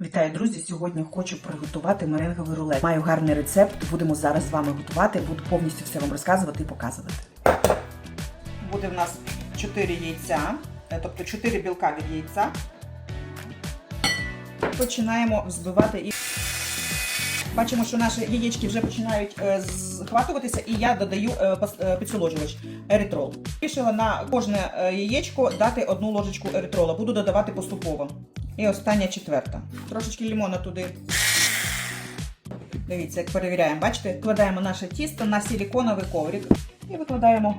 Вітаю, друзі! Сьогодні хочу приготувати меренговий рулет. Маю гарний рецепт. Будемо зараз з вами готувати. Буду повністю все вам розказувати і показувати. Буде в нас 4 яйця, е, тобто 4 білка від яйця. Починаємо взбивати і бачимо, що наші яєчки вже починають е, схватуватися, і я додаю е, е, підсолоджувач еритрол. Рішила на кожне е, яєчко дати одну ложечку еритрола. Буду додавати поступово. І остання четверта. Трошечки лимона туди. Дивіться, як перевіряємо. Бачите, вкладаємо наше тісто на силіконовий коврик і викладаємо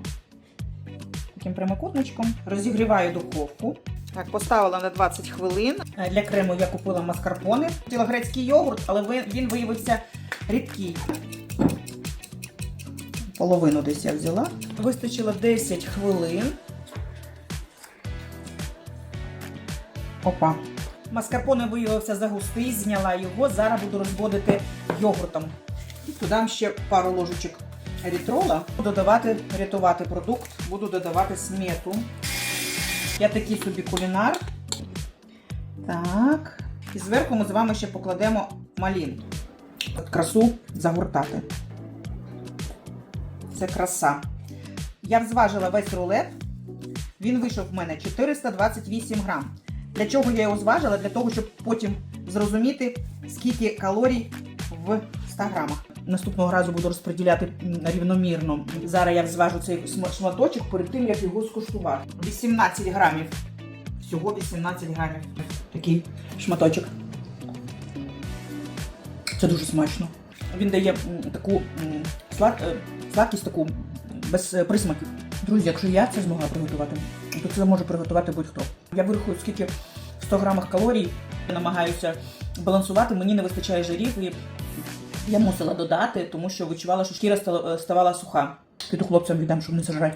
таким прямокутничком. Розігріваю духовку. Так, поставила на 20 хвилин. Е, Для крему я купила маскарпоне. Купила грецький йогурт, але він виявився рідкий. Половину десь я взяла. Вистачило 10 хвилин. Опа. Маскарпоне виявився загустий, зняла його. Зараз буду розводити йогуртом. І Додам ще пару ложечок ерітрола. Буду додавати, рятувати продукт, буду додавати смету. Я такий собі кулінар. Так. І зверху ми з вами ще покладемо малін. От красу загортати. Це краса. Я зважила весь рулет. Він вийшов в мене 428 грам. Для чого я його зважила? Для того, щоб потім зрозуміти, скільки калорій в 100 грамах. Наступного разу буду розподіляти рівномірно. Зараз я зважу цей шматочок перед тим, як його скуштувати. 18 грамів. Всього 18 грамів. Такий шматочок. Це дуже смачно. Він дає таку слад, е, сладкість таку без е, присмаків. Друзі, якщо я це змогла приготувати, то це може приготувати будь-хто. Я вирахую, скільки в 100 грамах калорій. Я намагаюся балансувати, мені не вистачає жирів і я мусила додати, тому що відчувала, що шкіра ставала суха. Піду хлопцям віддам, щоб не сажати.